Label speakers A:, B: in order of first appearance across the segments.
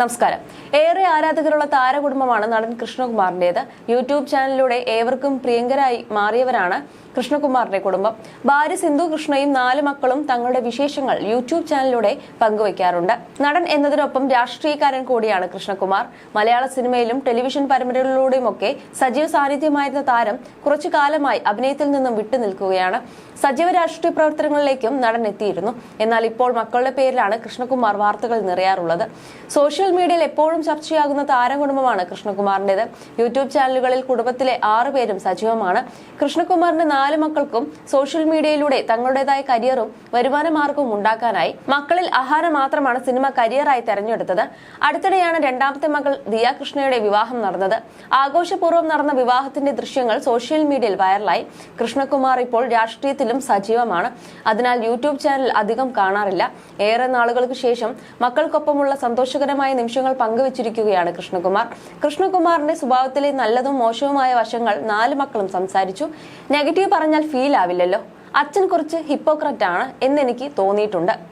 A: നമസ്കാരം. ഏറെ ആരാധകരുള്ള താരകുടുംബമാണ് നടൻ കൃഷ്ണകുമാറിന്റേത്. യൂട്യൂബ് ചാനലിലൂടെ ഏവർക്കും പ്രിയങ്കരായി മാറിയവരാണ് കൃഷ്ണകുമാറിന്റെ കുടുംബം. ഭാര്യ സിന്ധു കൃഷ്ണയും നാല് മക്കളും തങ്ങളുടെ വിശേഷങ്ങൾ യൂട്യൂബ് ചാനലിലൂടെ പങ്കുവയ്ക്കാറുണ്ട്. നടൻ എന്നതിനൊപ്പം രാഷ്ട്രീയക്കാരൻ കൂടിയാണ് കൃഷ്ണകുമാർ. മലയാള സിനിമയിലും ടെലിവിഷൻ പരമ്പരകളിലൂടെയുമൊക്കെ സജീവ സാന്നിധ്യമായിരുന്ന താരം കുറച്ചു കാലമായി അഭിനയത്തിൽ നിന്നും വിട്ടുനിൽക്കുകയാണ് സജീവ രാഷ്ട്രീയ പ്രവർത്തനങ്ങളിലേക്കും നടൻ എത്തിയിരുന്നു. എന്നാൽ ഇപ്പോൾ മക്കളുടെ പേരിലാണ് കൃഷ്ണകുമാർ വാർത്തകൾ നിറയാറുള്ളത്. സോഷ്യൽ മീഡിയയിൽ എപ്പോഴും ചർച്ചയാകുന്ന താരകുടുംബമാണ് കൃഷ്ണകുമാറിന്റേത്. യൂട്യൂബ് ചാനലുകളിൽ കുടുംബത്തിലെ ആറ് പേരും സജീവമാണ്. കൃഷ്ണകുമാറിന്റെ നാല് മക്കൾക്കും സോഷ്യൽ മീഡിയയിലൂടെ തങ്ങളുടേതായ കരിയറും വരുമാന മാർഗവും ഉണ്ടാക്കാനായി മക്കളിൽ ആഹാരം മാത്രമാണ് സിനിമ കരിയറായി തെരഞ്ഞെടുത്തത്. അടുത്തിടെയാണ് രണ്ടാമത്തെ മകൾ ദിയ കൃഷ്ണയുടെ വിവാഹം നടന്നത്. ആഘോഷപൂർവം നടന്ന വിവാഹത്തിന്റെ ദൃശ്യങ്ങൾ സോഷ്യൽ മീഡിയയിൽ വൈറലായി. കൃഷ്ണകുമാർ ഇപ്പോൾ രാഷ്ട്രീയത്തിലും സജീവമാണ്. അതിനാൽ യൂട്യൂബ് ചാനൽ അധികം കാണാറില്ല. ഏറെ നാളുകൾക്ക് ശേഷം മക്കൾക്കൊപ്പമുള്ള സന്തോഷകരമായ നിമിഷങ്ങൾ പങ്കുവച്ചിരിക്കുകയാണ് കൃഷ്ണകുമാർ. കൃഷ്ണകുമാറിന്റെ സ്വഭാവത്തിലെ നല്ലതും മോശവുമായ വശങ്ങൾ നാല് മക്കളും സംസാരിച്ചു. നെഗറ്റീവ് പറഞ്ഞാൽ ഫീൽ ആവില്ലല്ലോ. അച്ഛൻ കുറച്ച് ഹിപ്പോക്രറ്റ് ആണ് എന്നെനിക്ക് തോന്നിയിട്ടുണ്ട്.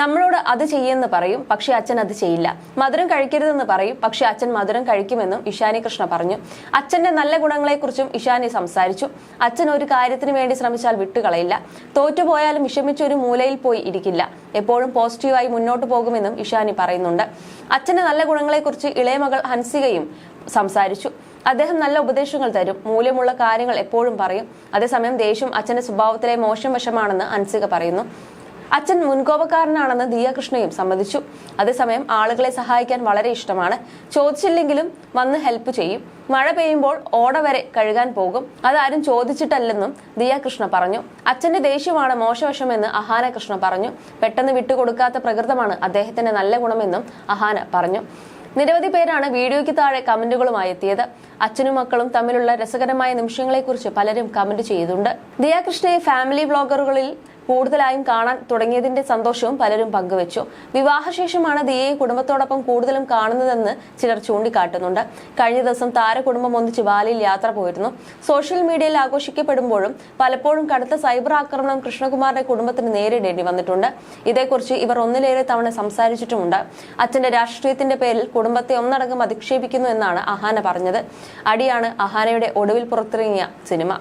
A: നമ്മളോട് അത് ചെയ്യുമെന്ന് പറയും പക്ഷെ അച്ഛൻ അത് ചെയ്യില്ല. മധുരം കഴിക്കരുതെന്ന് പറയും പക്ഷെ അച്ഛൻ മധുരം കഴിക്കുമെന്നും ഇഷാനി കൃഷ്ണ പറഞ്ഞു. അച്ഛന്റെ നല്ല ഗുണങ്ങളെക്കുറിച്ചും ഇഷാനി സംസാരിച്ചു. അച്ഛൻ ഒരു കാര്യത്തിന് വേണ്ടി ശ്രമിച്ചാൽ വിട്ടുകളയില്ല. തോറ്റുപോയാലും വിഷമിച്ച ഒരു മൂലയിൽ പോയി ഇരിക്കില്ല. എപ്പോഴും പോസിറ്റീവായി മുന്നോട്ട് പോകുമെന്നും ഇഷാനി പറയുന്നുണ്ട്. അച്ഛന്റെ നല്ല ഗുണങ്ങളെക്കുറിച്ച് ഇളയമകൾ ഹൻസികയും സംസാരിച്ചു. അദ്ദേഹം നല്ല ഉപദേശങ്ങൾ തരും. മൂല്യമുള്ള കാര്യങ്ങൾ എപ്പോഴും പറയും. അതേസമയം ദേഷ്യം അച്ഛന്റെ സ്വഭാവത്തിലെ മോശം വശമാണെന്ന് ഹൻസിക പറയുന്നു. അച്ഛൻ മുൻകോപക്കാരനാണെന്ന് ദിയ കൃഷ്ണയും സമ്മതിച്ചു. അതേസമയം ആളുകളെ സഹായിക്കാൻ വളരെ ഇഷ്ടമാണ്. ചോദിച്ചില്ലെങ്കിലും വന്ന് ഹെൽപ്പ് ചെയ്യും. മഴ പെയ്യുമ്പോൾ ഓട വരെ കഴുകാൻ പോകും. അതാരും ചോദിച്ചിട്ടല്ലെന്നും ദിയാകൃഷ്ണ പറഞ്ഞു. അച്ഛന്റെ ദേഷ്യമാണ് മോശവശമെന്ന് അഹാന കൃഷ്ണ പറഞ്ഞു. പെട്ടെന്ന് വിട്ടുകൊടുക്കാത്ത പ്രകൃതമാണ് അദ്ദേഹത്തിന്റെ നല്ല ഗുണമെന്നും അഹാന പറഞ്ഞു. നിരവധി പേരാണ് വീഡിയോയ്ക്ക് താഴെ കമന്റുകളുമായി എത്തിയത്. അച്ഛനും മക്കളും തമ്മിലുള്ള രസകരമായ നിമിഷങ്ങളെക്കുറിച്ച് പലരും കമന്റ് ചെയ്തിട്ടുണ്ട് ദിയാകൃഷ്ണയെ ഫാമിലി വ്ളോഗറുകളിൽ കൂടുതലായും കാണാൻ തുടങ്ങിയതിന്റെ സന്തോഷവും പലരും പങ്കുവച്ചു. വിവാഹശേഷമാണ് ദിയയെ കുടുംബത്തോടൊപ്പം കൂടുതലും കാണുന്നതെന്ന് ചിലർ ചൂണ്ടിക്കാട്ടുന്നുണ്ട്. കഴിഞ്ഞ ദിവസം താരകുടുംബം ഒന്നിച്ച് ബാലിയിൽ യാത്ര പോയിരുന്നു. സോഷ്യൽ മീഡിയയിൽ ആഘോഷിക്കപ്പെടുമ്പോഴും പലപ്പോഴും കടുത്ത സൈബർ ആക്രമണം കൃഷ്ണകുമാറിന്റെ കുടുംബത്തിന് നേരിടേണ്ടി വന്നിട്ടുണ്ട്. ഇതേക്കുറിച്ച് ഇവർ ഒന്നിലേറെ തവണ സംസാരിച്ചിട്ടുമുണ്ട്. അച്ഛന്റെ രാഷ്ട്രീയത്തിന്റെ പേരിൽ കുടുംബത്തെ ഒന്നടങ്കം അധിക്ഷേപിക്കുന്നു എന്നാണ് അഹാന പറഞ്ഞത്. അടിയാണ് അഹാനയുടെ ഒടുവിൽ പുറത്തിറങ്ങിയ സിനിമ.